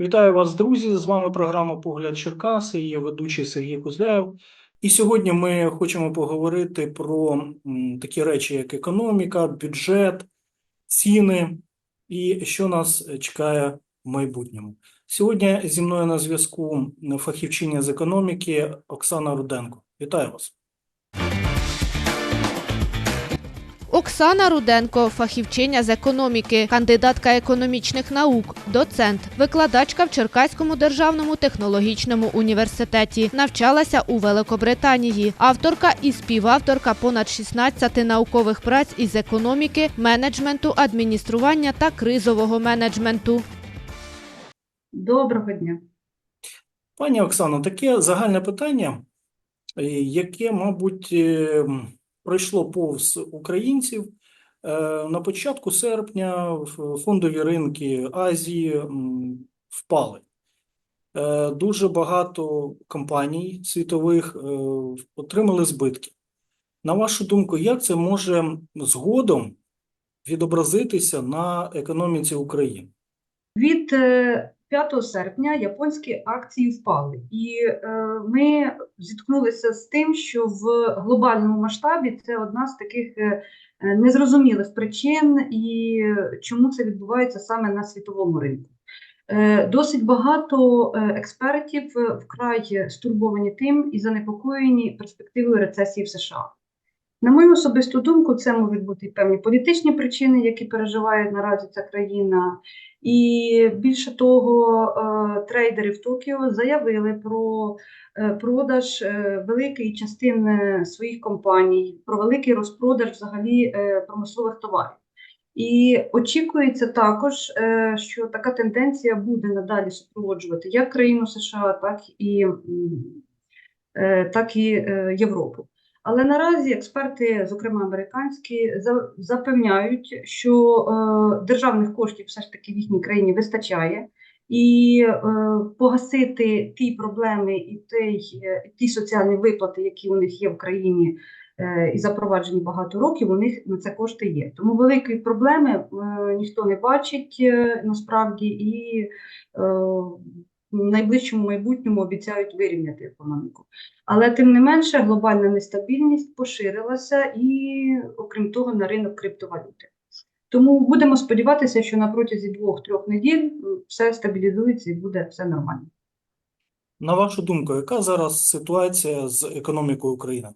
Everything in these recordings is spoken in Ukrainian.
Вітаю вас, друзі! З вами програма Погляд Черкаси. і Я ведучий Сергій Кузляєв. І сьогодні ми хочемо поговорити про такі речі, як економіка, бюджет, ціни і що нас чекає в майбутньому. Сьогодні зі мною на зв'язку фахівчиня з економіки Оксана Руденко. Вітаю вас! Оксана Руденко, фахівчиня з економіки, кандидатка економічних наук, доцент, викладачка в Черкаському державному технологічному університеті. Навчалася у Великобританії. Авторка і співавторка понад 16 наукових праць із економіки, менеджменту, адміністрування та кризового менеджменту. Доброго дня. Пані Оксано, таке загальне питання, е, яке, мабуть, е, пройшло повз українців. Е, На початку серпня фондові ринки Азії впали. Е, Дуже багато компаній світових е, отримали збитки. На вашу думку, як це може згодом відобразитися на економіці України? Від 5 серпня японські акції впали, і е, ми зіткнулися з тим, що в глобальному масштабі це одна з таких е, е, незрозумілих причин, і чому це відбувається саме на світовому ринку. Досить багато експертів вкрай стурбовані тим і занепокоєні перспективою рецесії в США. На мою особисту думку, це можуть бути і певні політичні причини, які переживає наразі ця країна. І більше того, е, трейдери в Токіо заявили про е, продаж е, великої частини своїх компаній, про великий розпродаж взагалі промислових товарів. І очікується також, що така тенденція буде надалі супроводжувати як країну США, так і, так і Європу. Але наразі експерти, зокрема американські, за- запевняють, що е, державних коштів все ж таки в їхній країні вистачає, і е, погасити ті проблеми і той, е, ті соціальні виплати, які у них є в країні е, і запроваджені багато років, у них на це кошти є. Тому великої проблеми е, ніхто не бачить е, насправді і е, в найближчому майбутньому обіцяють вирівняти економіку. Але тим не менше глобальна нестабільність поширилася і, окрім того, на ринок криптовалюти. Тому будемо сподіватися, що на протязі двох-трьох неділь все стабілізується і буде все нормально. На вашу думку, яка зараз ситуація з економікою України?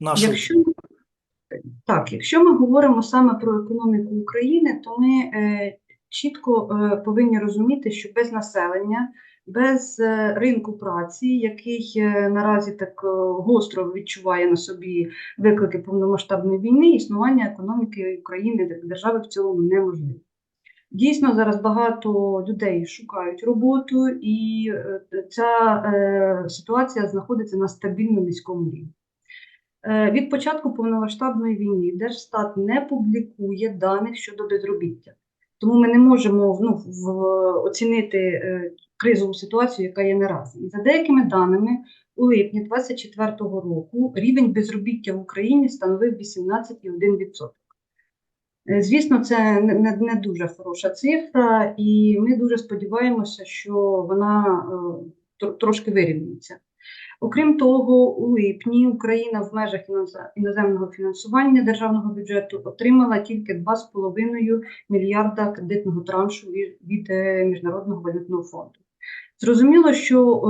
Нашої Якщо так, якщо ми говоримо саме про економіку України, то ми е, чітко е, повинні розуміти, що без населення, без е, ринку праці, який е, наразі так гостро відчуває на собі виклики повномасштабної війни, існування економіки України держави в цілому неможливе. Дійсно, зараз багато людей шукають роботу, і ця е, ситуація знаходиться на стабільно низькому рівні. Е, Від початку повномасштабної війни Держстат не публікує даних щодо безробіття. Тому ми не можемо ну, в, оцінити е, кризову ситуацію, яка є наразі. І за деякими даними, у липні 2024 року рівень безробіття в Україні становив 18,1%. Е, Звісно, це не, не, дуже хороша цифра, і ми дуже сподіваємося, що вона е, тр- трошки вирівнюється. Окрім того, у липні Україна в межах іноземного фінансування державного бюджету отримала тільки 2,5 мільярда кредитного траншу від, е, Міжнародного валютного фонду. Зрозуміло, що е,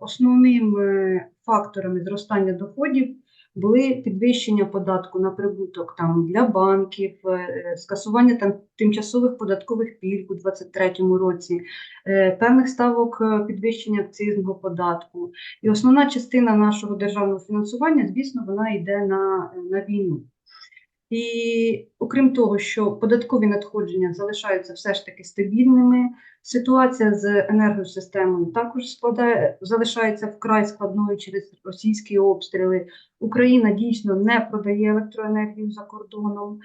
основним е, факторами зростання доходів були підвищення податку на прибуток там для банків, е, скасування там тимчасових податкових пільг у 2023 році, е, певних ставок е, підвищення акцизного податку. І основна частина нашого державного фінансування, звісно, вона йде на, на війну. І окрім того, що податкові надходження залишаються все ж таки стабільними, ситуація з енергосистемою також складає, залишається вкрай складною через російські обстріли. Україна дійсно не продає електроенергію за кордоном.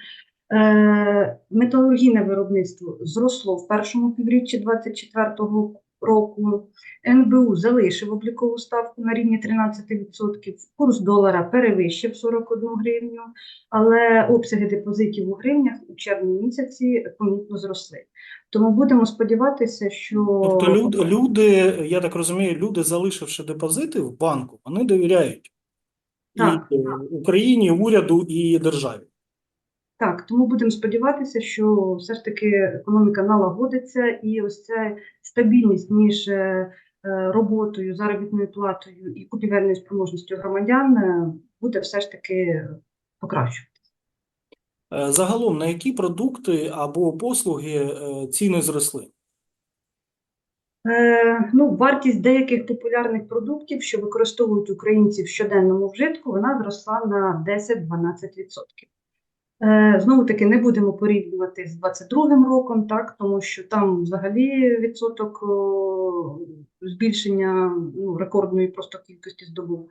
Е, металургійне виробництво зросло в першому півріччі 2024 року. НБУ залишив облікову ставку на рівні 13%, курс долара перевищив 41 гривню, але обсяги депозитів у гривнях у червні місяці помітно зросли. Тому будемо сподіватися, що Тобто люд, люди, я так розумію, люди, залишивши депозити в банку, вони довіряють Так, і Україні, уряду і державі. Так, тому будемо сподіватися, що все ж таки економіка налагодиться, і ось ця стабільність між е, роботою, заробітною платою і купівельною спроможністю громадян е, буде все ж таки покращувати. Е, Загалом, на які продукти або послуги ціни зросли? Ну, вартість деяких популярних продуктів, що використовують українці в щоденному вжитку, вона зросла на 10-12%. Е, Знову таки, не будемо порівнювати з 22 роком, так, тому що там взагалі відсоток збільшення ну, рекордної просто кількості здобув.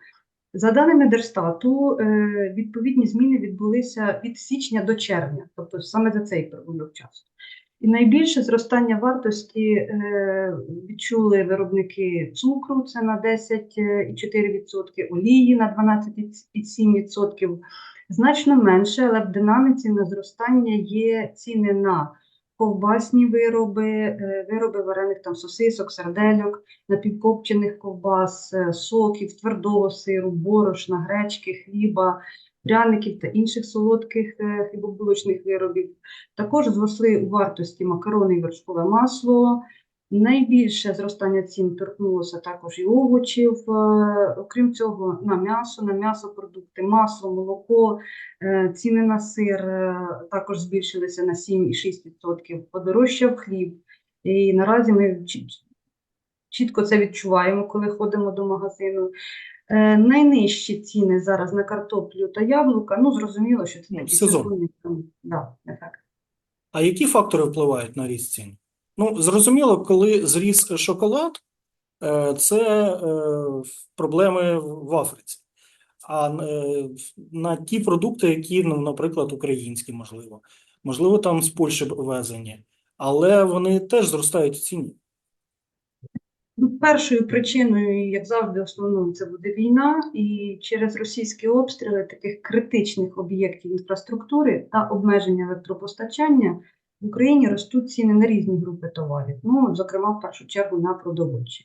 За даними Держстату, е, відповідні зміни відбулися від січня до червня, тобто саме за цей проміжок часу. І найбільше зростання вартості е, відчули виробники цукру, це на 10,4%, олії на 12,7%. Значно менше, але в динаміці на зростання є ціни на ковбасні вироби, е, вироби варених там сосисок, сардельок, напівкопчених ковбас, е, соків, твердого сиру, борошна, гречки, хліба, пряників та інших солодких е, хлібобулочних виробів. Також зросли у вартості макарони і вершкове масло. Найбільше зростання цін торкнулося також і овочів. Е, Окрім цього, на м'ясо, на м'ясопродукти, масло, молоко, е, ціни на сир е, також збільшилися на 7,6%. Подорожчав хліб. І наразі ми чітко це відчуваємо, коли ходимо до магазину. Найнижчі ціни зараз на картоплю та яблука. Ну, зрозуміло, що це Ну, такий сезон. сезонний там, да. А які фактори впливають на ріст цін? Ну, зрозуміло, коли зріс шоколад, е, це е, проблеми в Африці. А е, на ті продукти, які, ну, наприклад, українські, можливо, можливо, там з Польщі ввезені, але вони теж зростають в ціні. Ну, першою причиною, як завжди, основною це буде війна, і через російські обстріли таких критичних об'єктів інфраструктури та обмеження електропостачання в Україні ростуть ціни на різні групи товарів, ну, зокрема, в першу чергу на продовольчі.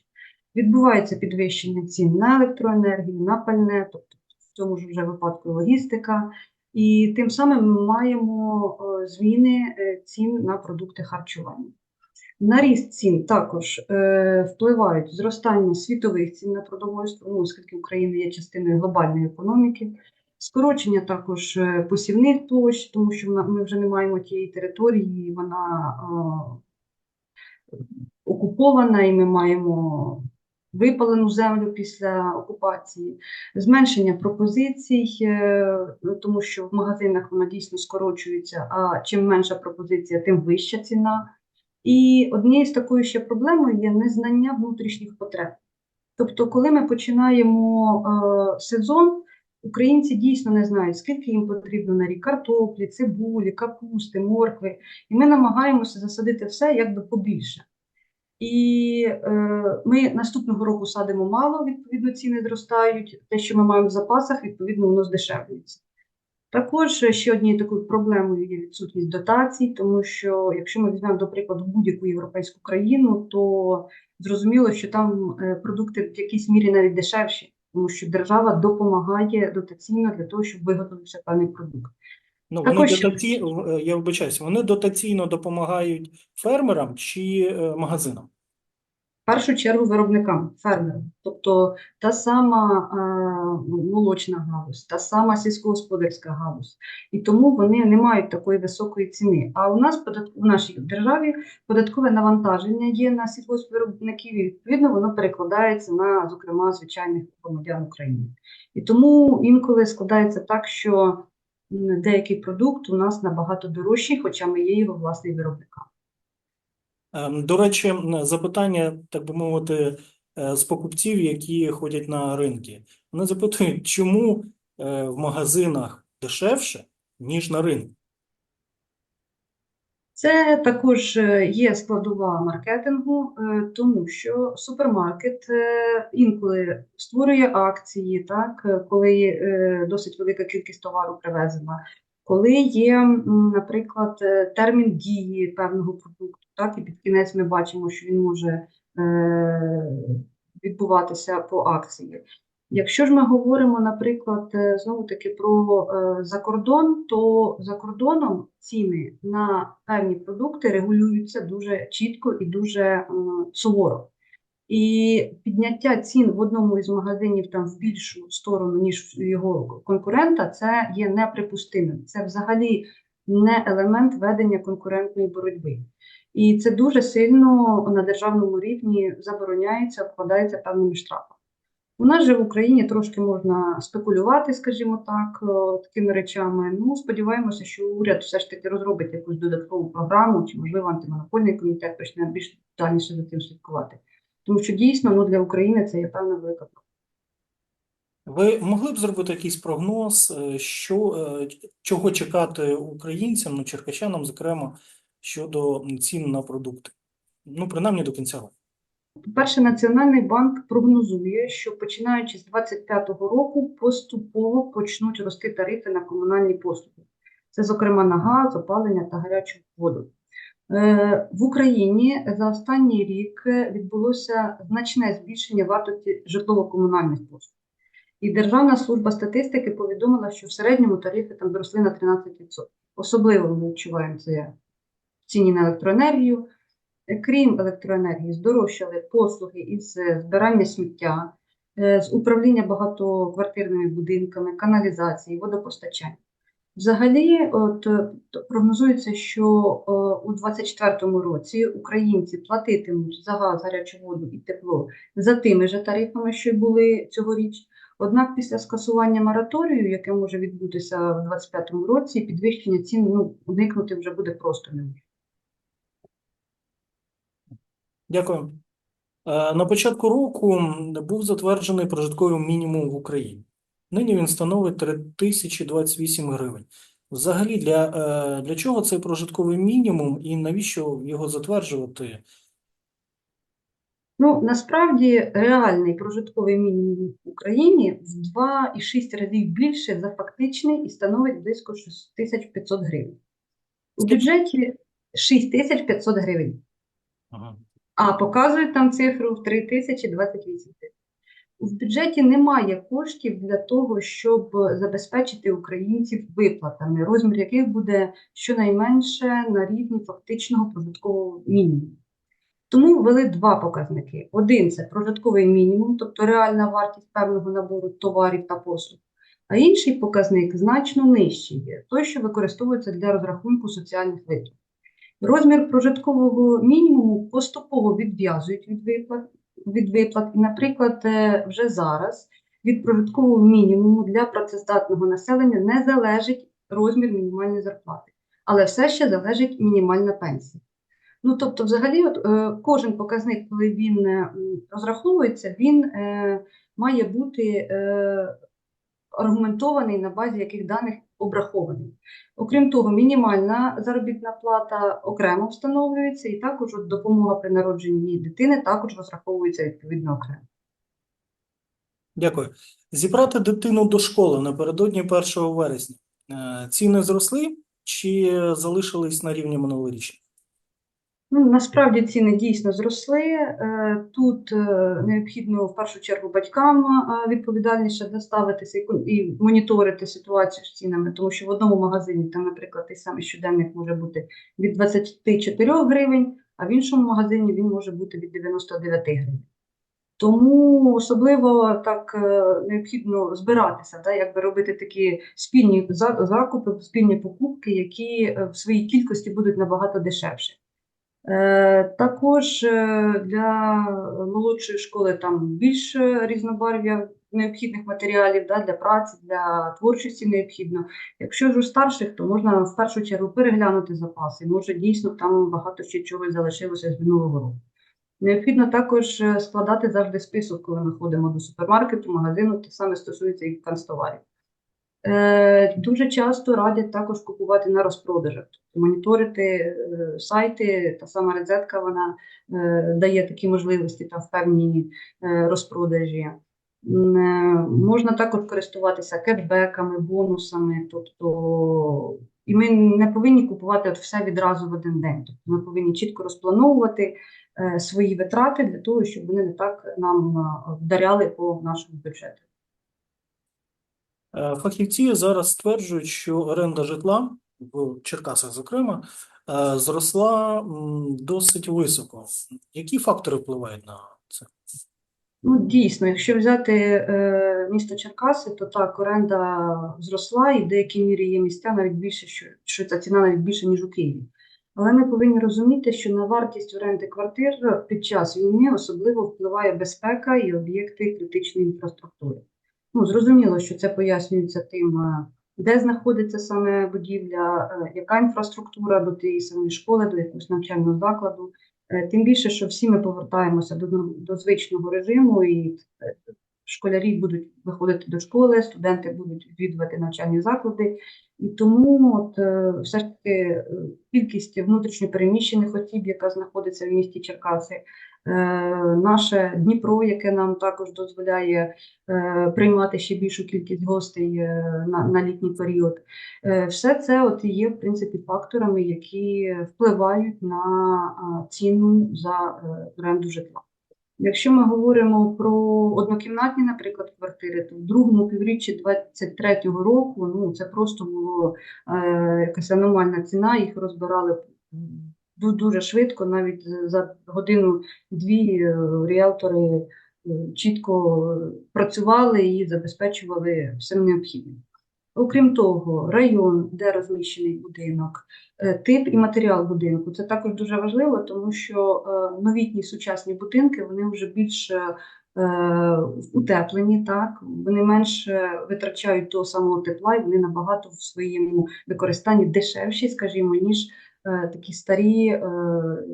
Відбувається підвищення цін на електроенергію, на пальне, тобто в цьому ж вже випадку логістика. І тим самим ми маємо е, зміни е, цін на продукти харчування. На ріст цін також е, впливають зростання світових цін на продовольство, ну, оскільки Україна є частиною глобальної економіки, скорочення також е, посівних площ, тому що ми вже не маємо тієї території, вона е, окупована, і ми маємо випалену землю після окупації, зменшення пропозицій, е, тому що в магазинах вона дійсно скорочується, а чим менша пропозиція, тим вища ціна. І однією з такою ще проблемою є незнання внутрішніх потреб. Тобто, коли ми починаємо е, сезон, українці дійсно не знають, скільки їм потрібно на рік картоплі, цибулі, капусти, моркви, і ми намагаємося засадити все якби побільше. І е, ми наступного року садимо мало, відповідно, ціни зростають. Те, що ми маємо в запасах, відповідно, воно здешевлюється. Також ще однією такою проблемою є відсутність дотацій, тому що якщо ми візьмемо, до прикладу, будь-яку європейську країну, то зрозуміло, що там е, продукти в якійсь мірі навіть дешевші, тому що держава допомагає дотаційно для того, щоб виготовився певний продукт. Ну, вони Також... дотаці... е, я вибачаюся, вони дотаційно допомагають фермерам чи е, магазинам? Першу чергу виробникам, фермерам. Тобто та сама е, молочна галузь, та сама сільськогосподарська галузь. І тому вони не мають такої високої ціни. А у нас в нашій державі податкове навантаження є на сільгоспвиробників, і відповідно воно перекладається на, зокрема, звичайних громадян України. І тому інколи складається так, що деякий продукт у нас набагато дорожчий, хоча ми є його власний виробником. Ем, До речі, запитання, так би мовити, е, з покупців, які ходять на ринки. Вони запитують, чому е, в магазинах дешевше, ніж на ринку? Це також е, є складова маркетингу, тому що супермаркет інколи створює акції, так, коли досить велика кількість товару привезена, коли є, наприклад, термін дії певного продукту, так, і під кінець ми бачимо, що він може е, відбуватися по акції. Якщо ж ми говоримо, наприклад, е, знову таки про е, закордон, то за кордоном ціни на певні продукти регулюються дуже чітко і дуже е, суворо. І підняття цін в одному із магазинів там в більшу сторону, ніж в його конкурента, це є неприпустимим. Це взагалі не елемент ведення конкурентної боротьби. І це дуже сильно на державному рівні забороняється, обкладається певними штрафами. У нас же в Україні трошки можна спекулювати, скажімо так, е, такими речами. Ну, сподіваємося, що уряд все ж таки розробить якусь додаткову програму, чи, можливо, антимонопольний комітет почне більш детальніше за цим слідкувати. Тому що дійсно ну, для України це є певна велика проблема. Ви могли б зробити якийсь прогноз, е, що, е, чого чекати українцям, ну, черкащанам, зокрема, щодо цін на продукти? Ну, принаймні до кінця року. По-перше, Національний банк прогнозує, що починаючи з 2025 року поступово почнуть рости тарифи на комунальні послуги. Це, зокрема, на газ, опалення та гарячу воду. Е, В Україні за останній рік відбулося значне збільшення вартості житлово-комунальних послуг. І Державна служба статистики повідомила, що в середньому тарифи там зросли на 13%. Особливо ми відчуваємо це ціні на електроенергію. Е, Крім електроенергії, здорожчали послуги із е, збирання сміття, е, з управління багатоквартирними будинками, каналізації, водопостачання. Взагалі, от, прогнозується, що у 2024 році українці платитимуть за газ, гарячу воду і тепло за тими ж тарифами, що й були цьогоріч. Однак після скасування мораторію, яке може відбутися в 2025 році, підвищення цін ну, уникнути вже буде просто неможливо. Дякую. Е, На початку року був затверджений прожитковий мінімум в Україні. Нині він становить 3028 гривень. Взагалі, для, е, для чого цей прожитковий мінімум і навіщо його затверджувати? Ну, насправді реальний прожитковий мінімум в Україні в 2,6 разів більше за фактичний і становить близько 6500 гривень. У бюджеті 6500 гривень, Ага. А показують там цифру в 3028 гривень. В бюджеті немає коштів для того, щоб забезпечити українців виплатами, розмір яких буде щонайменше на рівні фактичного прожиткового мінімуму. Тому ввели два показники. Один це прожитковий мінімум, тобто реальна вартість певного набору товарів та послуг. А інший показник значно нижчий, той, що використовується для розрахунку соціальних виплат. Розмір прожиткового мінімуму поступово відв'язують від виплат, від виплат. І, наприклад, е, вже зараз від прожиткового мінімуму для працездатного населення не залежить розмір мінімальної зарплати, але все ще залежить мінімальна пенсія. Ну, тобто, взагалі, от, е, кожен показник, коли він е, розраховується, він має бути аргументований на базі яких даних обрахований. Окрім того, мінімальна заробітна плата окремо встановлюється, і також допомога при народженні дитини також розраховується відповідно окремо. Дякую. Зібрати дитину до школи напередодні 1 вересня. Е, Ціни зросли чи залишились на рівні минулорічних? Ну, насправді ціни дійсно зросли. Е, Тут е, необхідно в першу чергу батькам е, відповідальніше доставитися і моніторити ситуацію з цінами, тому що в одному магазині там, наприклад, той самий щоденник може бути від 24 гривень, а в іншому магазині він може бути від 99 гривень. Тому особливо так необхідно збиратися, да, якби робити такі спільні закупи, спільні покупки, які в своїй кількості будуть набагато дешевші. Е, Також е, для молодшої школи там більше різнобарв'я необхідних матеріалів да, для праці, для творчості необхідно. Якщо ж у старших, то можна в першу чергу переглянути запаси. Може, дійсно там багато ще чогось залишилося з минулого року. Необхідно також е, складати завжди список, коли ми ходимо до супермаркету, магазину, те саме стосується і канцтоварів. Е, Дуже часто радять також купувати на розпродажах, тобто моніторити е, сайти, та сама розетка вона е, дає такі можливості та в певні розпродажі. Можна також користуватися кешбеками, бонусами, тобто і ми не повинні купувати от все відразу в один день. Тобто ми повинні чітко розплановувати свої витрати для того, щоб вони не так нам вдаряли по нашому бюджету. Е, Фахівці зараз стверджують, що оренда житла в Черкасах, зокрема, е, зросла досить високо. Які фактори впливають на це? Ну, дійсно, якщо взяти е, місто Черкаси, то так, оренда зросла, і в деякій мірі є місця навіть більше, що, що ця ціна навіть більше, ніж у Києві. Але ми повинні розуміти, що на вартість оренди квартир під час війни особливо впливає безпека і об'єкти критичної інфраструктури. Ну, зрозуміло, що це пояснюється тим, е, де знаходиться саме будівля, е, яка інфраструктура до тієї самої школи, до якогось навчального закладу. Е, Тим більше, що всі ми повертаємося до, до звичного режиму, і школярі будуть виходити до школи, студенти будуть відвідувати навчальні заклади. І тому от, все ж таки кількість внутрішньопереміщених осіб, яка знаходиться в місті Черкаси, наше Дніпро, яке нам також дозволяє е, приймати ще більшу кількість гостей е, на, на літній період. Е, Все це от є в принципі факторами, які впливають на ціну за е, оренду житла. Якщо ми говоримо про однокімнатні, наприклад, квартири, то в другому півріччі 23-го року ну це просто було е, якась аномальна ціна. Їх розбирали дуже швидко, навіть за годину-дві е, ріелтори е, чітко працювали і забезпечували всім необхідним. Окрім того, район, де розміщений будинок, е, тип і матеріал будинку це також дуже важливо, тому що е, новітні сучасні будинки вони вже більш е, утеплені, так вони менше витрачають того самого тепла, і вони набагато в своєму використанні дешевші, скажімо, ніж е, такі старі е,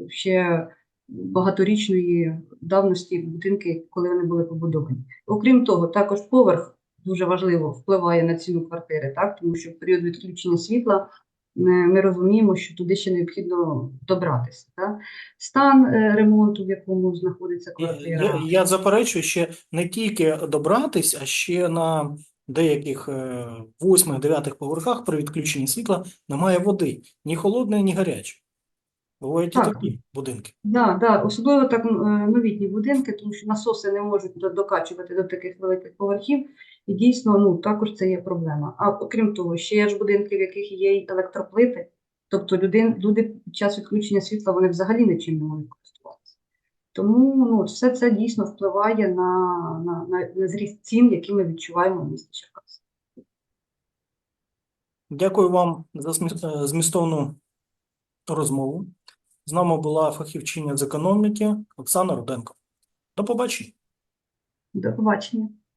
ще багаторічної давності будинки, коли вони були побудовані. Окрім того, також поверх дуже важливо впливає на ціну квартири, так тому що в період відключення світла е, ми розуміємо, що туди ще необхідно добратися. Так? Стан е, ремонту, в якому знаходиться квартира. я, я заперечую ще не тільки добратись, а ще на деяких е, восьмих, дев'ятих поверхах при відключенні світла немає води, ні холодної, ні гарячої. Бувають і такі будинки. Да, да, особливо так е, новітні будинки, тому що насоси не можуть докачувати до таких великих поверхів, і дійсно ну, також це є проблема. А окрім того, ще є ж будинки, в яких є електроплити, тобто люди, люди під час відключення світла вони взагалі нічим не можуть. Тому ну, все це дійсно впливає на, на, на, на зріст цін, які ми відчуваємо в місті Черкаси. Дякую вам за е, змістовну розмову. З нами була фахівчиня з економіки Оксана Руденко. До побачення. До побачення.